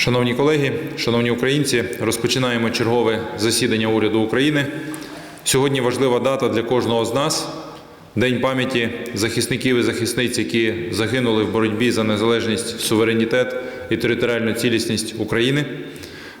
Шановні колеги, шановні українці, розпочинаємо чергове засідання уряду України. Сьогодні важлива дата для кожного з нас День пам'яті захисників і захисниць, які загинули в боротьбі за незалежність, суверенітет і територіальну цілісність України.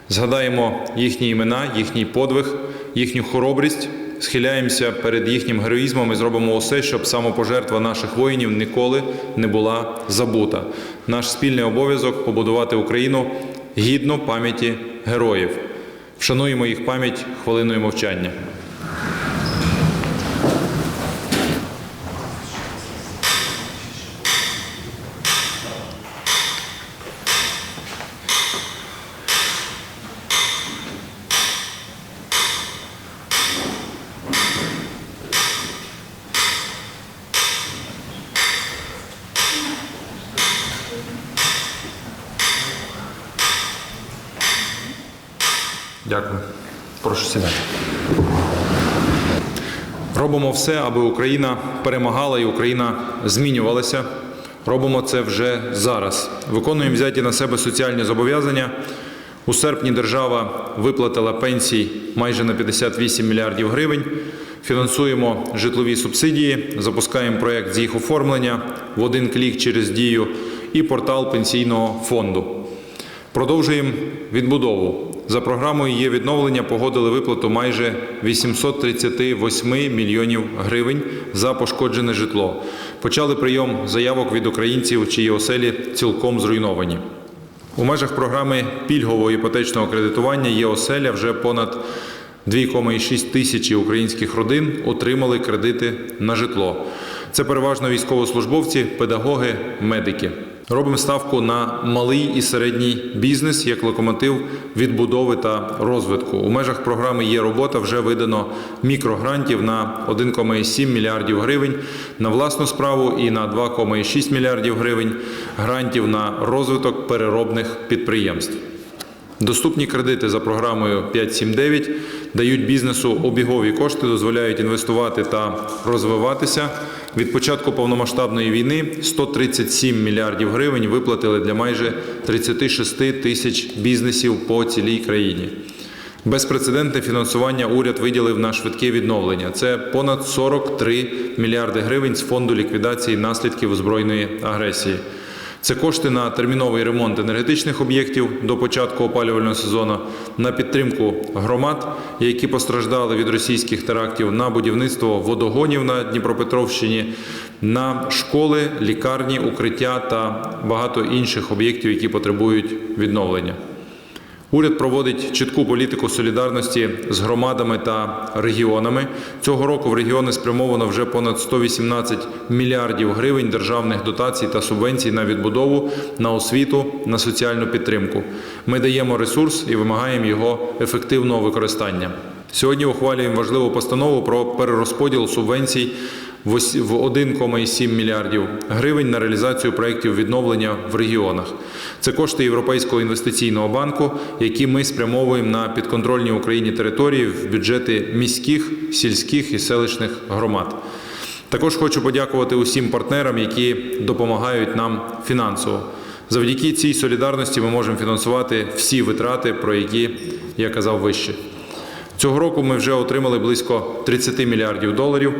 Згадаємо їхні імена, їхній подвиг, їхню хоробрість, схиляємося перед їхнім героїзмом і зробимо усе, щоб самопожертва наших воїнів ніколи не була забута. Наш спільний обов'язок побудувати Україну гідно пам'яті героїв. Вшануємо їх пам'ять хвилиною мовчання. Дякую. Прошу сідати. Робимо все, аби Україна перемагала і Україна змінювалася. Робимо це вже зараз. Виконуємо взяті на себе соціальні зобов'язання. У серпні держава виплатила пенсій майже на 58 мільярдів гривень. Фінансуємо житлові субсидії, запускаємо проєкт з їх оформлення в один клік через дію і портал пенсійного фонду. Продовжуємо відбудову. За програмою є відновлення погодили виплату майже 838 мільйонів гривень за пошкоджене житло. Почали прийом заявок від українців, чиї оселі цілком зруйновані. У межах програми пільгового іпотечного кредитування є оселя вже понад 2,6 тисячі українських родин отримали кредити на житло. Це переважно військовослужбовці, педагоги, медики. Робимо ставку на малий і середній бізнес як локомотив відбудови та розвитку. У межах програми є робота. Вже видано мікрогрантів на 1,7 мільярдів гривень на власну справу і на 2,6 мільярдів гривень грантів на розвиток переробних підприємств. Доступні кредити за програмою 579 дають бізнесу обігові кошти, дозволяють інвестувати та розвиватися. Від початку повномасштабної війни 137 мільярдів гривень виплатили для майже 36 тисяч бізнесів по цілій країні. Безпрецедентне фінансування уряд виділив на швидке відновлення. Це понад 43 мільярди гривень з фонду ліквідації наслідків збройної агресії. Це кошти на терміновий ремонт енергетичних об'єктів до початку опалювального сезону, на підтримку громад, які постраждали від російських терактів, на будівництво водогонів на Дніпропетровщині, на школи, лікарні, укриття та багато інших об'єктів, які потребують відновлення. Уряд проводить чітку політику солідарності з громадами та регіонами. Цього року в регіони спрямовано вже понад 118 мільярдів гривень державних дотацій та субвенцій на відбудову, на освіту, на соціальну підтримку. Ми даємо ресурс і вимагаємо його ефективного використання. Сьогодні ухвалюємо важливу постанову про перерозподіл субвенцій в 1,7 мільярдів гривень на реалізацію проєктів відновлення в регіонах. Це кошти Європейського інвестиційного банку, які ми спрямовуємо на підконтрольні Україні території в бюджети міських, сільських і селищних громад. Також хочу подякувати усім партнерам, які допомагають нам фінансово. Завдяки цій солідарності ми можемо фінансувати всі витрати, про які я казав вище. Цього року ми вже отримали близько 30 мільярдів доларів.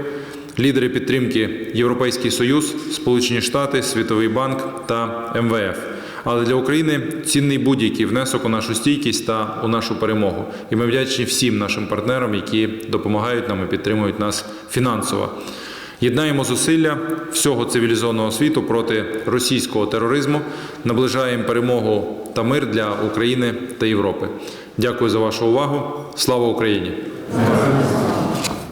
Лідери підтримки Європейський Союз, Сполучені Штати, Світовий банк та МВФ. Але для України цінний будь-який внесок у нашу стійкість та у нашу перемогу. І ми вдячні всім нашим партнерам, які допомагають нам і підтримують нас фінансово. Єднаємо зусилля всього цивілізованого світу проти російського тероризму, наближаємо перемогу та мир для України та Європи. Дякую за вашу увагу. Слава Україні!